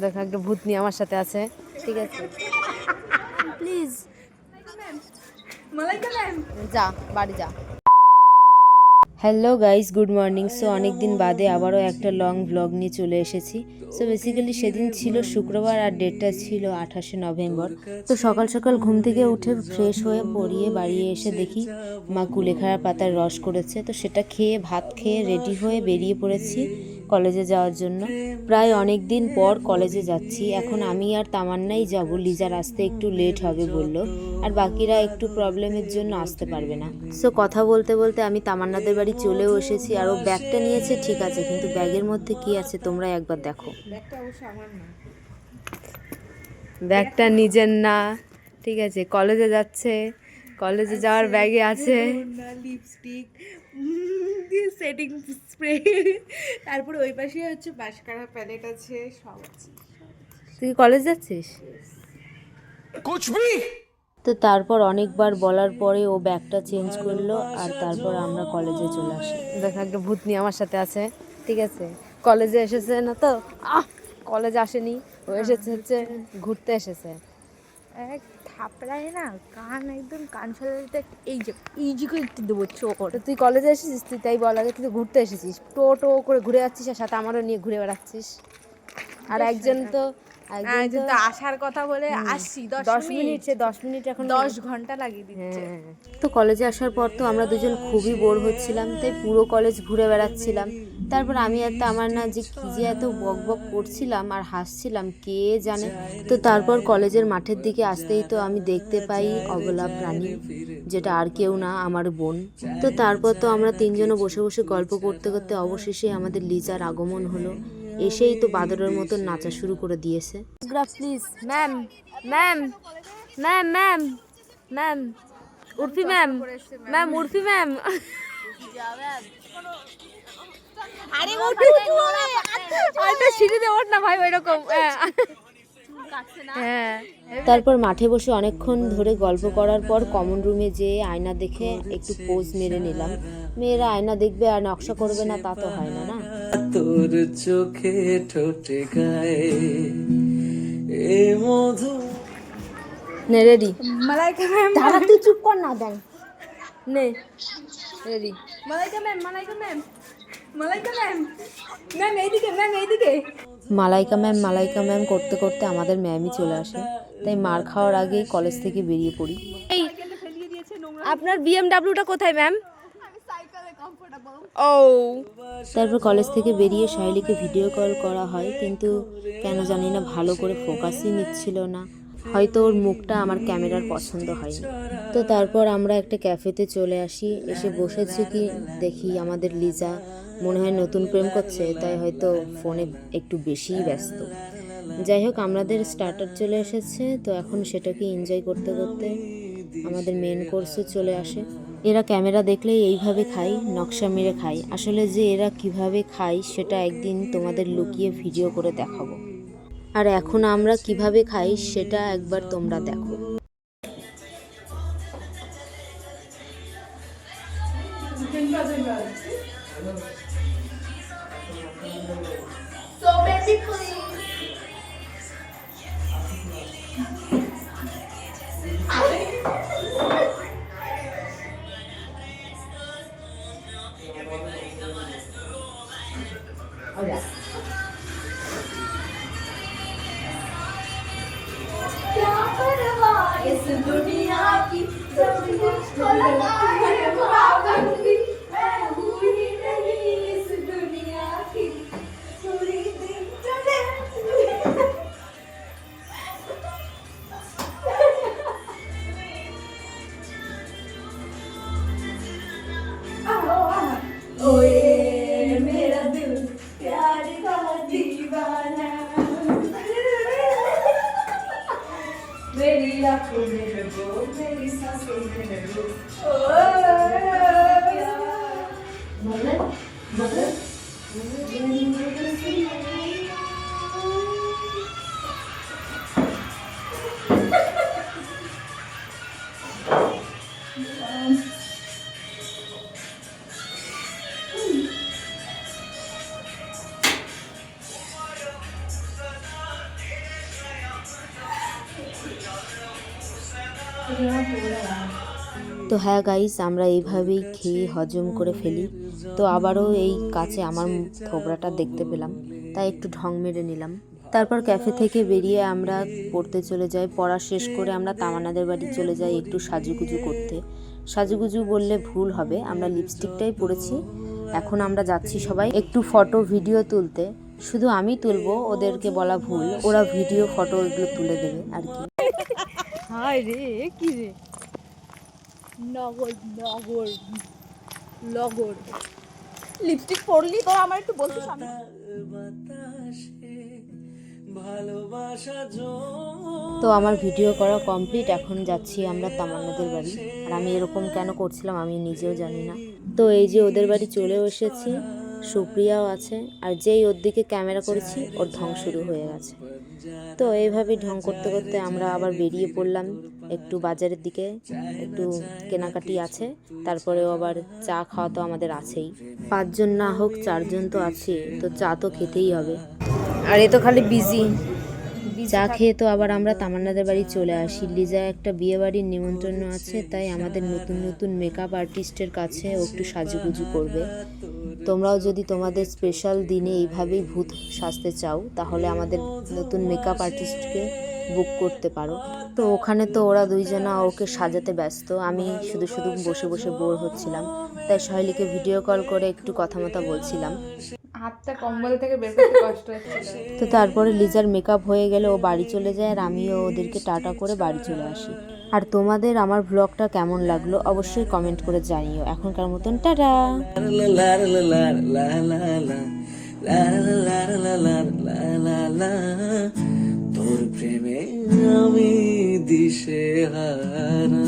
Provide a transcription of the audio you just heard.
দেখো একটা ভূতনি আমার সাথে আছে ঠিক আছে? প্লিজ যা বাড়ি যা। Hello guys good morning so অনেক দিন বাদে আবারও একটা লং ব্লগ নিয়ে চলে এসেছি। সো বেসিক্যালি সেদিন ছিল শুক্রবার আর ডেটটা ছিল আঠাশে নভেম্বর। তো সকাল সকাল ঘুম থেকে উঠে ফ্রেশ হয়ে পড়িয়ে বাড়িয়ে এসে দেখি মা কুলেখাড়ার পাতার রস করেছে। তো সেটা খেয়ে ভাত খেয়ে রেডি হয়ে বেরিয়ে পড়েছি। কলেজে যাওয়ার জন্য। প্রায় অনেক দিন পর কলেজে যাচ্ছি। এখন আমি আর তামান্নাই যাব। লিজার আসতে একটু লেট হবে বলল। আর বাকিরা একটু প্রবলেমের জন্য আসতে পারবে না। সো কথা বলতে বলতে আমি তামান্নাদের বাড়ি চলেও এসেছি। আর ও ব্যাগটা নিয়েছে ঠিক আছে কিন্তু ব্যাগের মধ্যে কি আছে তোমরা একবার দেখো। ব্যাগটা নিজের না। ঠিক আছে কলেজে যাচ্ছে। কলেজে যাওয়ার ব্যাগে আছে। লিপস্টিক সেটিং স্প্রে তারপরে ওই পাশে হচ্ছে বাসকারা প্যালেট আছে সব তুই কলেজ যাচ্ছিস? তো তারপর অনেকবার বলার পরে ও ব্যাগটা চেঞ্জ করল আর তারপর আমরা কলেজে চলে আসি। দেখ একটা ভূতনি আমার সাথে আছে ঠিক আছে? কলেজে এসেছে না তো? আহ কলেজে আসেনি ও এসেছে হচ্ছে ঘুরতে এসেছে। এক থাপড়ায় না কান একদম কান ফেলাতে এই যে এই যে করে দেবো চোখ। তুই কলেজে এসেছিস তুই তাই বলা আগে তুই ঘুরতে এসেছিস। টো টো করে ঘুরে যাচ্ছিস আর সাথে আমারও নিয়ে ঘুরে বেড়াচ্ছিস। আর একজন তো তো আসার কথা বলে আসছি দশ মিনিট। দশ মিনিট এখন দশ ঘণ্টা লাগিয়ে দিচ্ছে। হ্যাঁ। তো কলেজে আসার পর তো আমরা দুজন খুবই বোর হচ্ছিলাম তাই পুরো কলেজ ঘুরে বেড়াচ্ছিলাম। তারপর আমি এত আমার না যে কি যে এত বক বক করছিলাম আর হাসছিলাম কে জানে? তো তারপর কলেজের মাঠের দিকে আসতেই তো আমি দেখতে পাই অবলা প্রাণী যেটা আর কেউ না আমার বোন। তো তারপর তো আমরা তিনজনে বসে বসে গল্প করতে করতে অবশেষে আমাদের লিজার আগমন হলো। এসেই তো বাদরের মতন নাচা শুরু করে দিয়েছে। Please ma'am ma'am ma'am ma'am ma'am Urfi ma'am ma'am Urfi ma'am আরে সিঁড়ি সিঁড়িতে ওঠ না ভাই ওইরকম হ্যাঁ। তারপর মাঠে বসে অনেকক্ষণ ধরে গল্প করার পর কমন রুমে যেয়ে আয়না দেখে একটু পোজ মেরে নিলাম। মেয়েরা আয়না দেখবে আর নকশা করবে না তা তো হয় না না? তোর চোখে ঠোঁটে গায়ে এ মধু। নে রেডি মালাইকা ম্যাম। তুই চুপ কর না দেন নে। Ready Malaika ma'am Malaika ma'am Malaika ma'am. Ma'am এইদিকে ম্যাম এইদিকে। মালাইকা ম্যাম মালাইকা ম্যাম করতে করতে আমাদের ম্যামই চলে আসে। তাই মার খাওয়ার আগেই কলেজ থেকে বেরিয়ে পড়ি। এই আপনার বিএমডাব্লিউটা কোথায় ম্যাম? ও। তারপর কলেজ থেকে বেরিয়ে শাইলিকে ভিডিও কল করা হয় কিন্তু কেন জানি না ভালো করে ফোকাসই নিচ্ছিল না। হয়তো ওর মুখটা আমার ক্যামেরার পছন্দ হয়নি। তো তারপর আমরা একটা ক্যাফেতে চলে আসি, এসে বসেছি কি দেখি আমাদের লিজা মনে হয় নতুন প্রেম করছে, তাই হয়তো ফোনে একটু বেশিই ব্যস্ত। যাই হোক, আমাদের স্টার্টার চলে এসেছে, তো এখন সেটাকে এনজয় করতে করতে আমাদের মেন কোর্সে চলে আসে। এরা ক্যামেরা দেখলেই এইভাবে খায় নকশা মেরে খায় আসলে যে এরা কীভাবে খায় সেটা একদিন তোমাদের লুকিয়ে ভিডিও করে দেখাবো। আর এখন আমরা কীভাবে খাই সেটা একবার তোমরা দেখো। So इस दुनिया की सब मुश्किलों 이거 তো হ্যাঁ গাইস আমরা এইভাবেই খেয়ে হজম করে ফেলি। তো আবারও এই কাছে আমার থোবড়াটা দেখতে পেলাম, তাই একটু ঢং মেরে নিলাম। তারপর ক্যাফে থেকে বেরিয়ে আমরা পড়তে চলে যাই, পড়া শেষ করে আমরা তামান্নাদের বাড়ি চলে যাই একটু সাজুগুজু করতে। সাজুগুজু বললে ভুল হবে, আমরা লিপস্টিকটাই পরেছি। এখন আমরা যাচ্ছি সবাই একটু ফটো ভিডিও তুলতে। শুধু আমি তুলবো, ওদেরকে বলা ভুল, ওরা ভিডিও ফটো এগুলো তুলে দেবে আর কি। হায় রে কি রে? নগর নগর লগর লিপস্টিক পরলি তো আমার একটু বলতে তো আমার ভিডিও করা কমপ্লিট এখন যাচ্ছি আমরা তামান্নাদের বাড়ি। আর আমি এরকম কেন করছিলাম আমি নিজেও জানি না। তো এই যে ওদের বাড়ি চলে এসেছি। সুপ্রিয়াও আছে, আর যেই ওর দিকে ক্যামেরা করেছি, ওর ঢং শুরু হয়ে গেছে। তো এইভাবে ঢং করতে করতে আমরা আবার বেরিয়ে পড়লাম একটু বাজারের দিকে, একটু কেনাকাটি আছে, তারপরেও আবার চা খাওয়া তো আমাদের আছেই। পাঁচজন না হোক, চারজন তো আছে তো চা তো খেতেই হবে। আর এ তো খালি বিজি চা খেয়ে তো আবার আমরা তামান্নাদের বাড়ি চলে আসি। লিজা একটা বিয়ে বাড়ির নিমন্ত্রণ আছে, তাই আমাদের নতুন নতুন মেকআপ আর্টিস্টের কাছে ও একটু সাজুগুজু করবে। তোমরাও যদি তোমাদের স্পেশাল দিনে এইভাবেই ভূত সাজতে চাও তাহলে আমাদের নতুন মেকআপ আর্টিস্টকে বুক করতে পারো। তো ওখানে তো ওরা দুইজনা ওকে সাজাতে ব্যস্ত আমি শুধু শুধু বসে বসে বোর হচ্ছিলাম। তাই সহেলিকে ভিডিও কল করে একটু কথা মতো বলছিলাম। হাতটা কম্বল থেকে বের করতে কষ্ট তো তারপরে লিজার মেকআপ হয়ে গেলে ও বাড়ি চলে যায় আর আমিও ওদেরকে টাটা করে বাড়ি চলে আসি। আর তোমাদের আমার ব্লগটা কেমন লাগল অবশ্যই কমেন্ট করে জানিও। এখনকার মতন, টাটা! তোর প্রেমে আমি দিশে হারা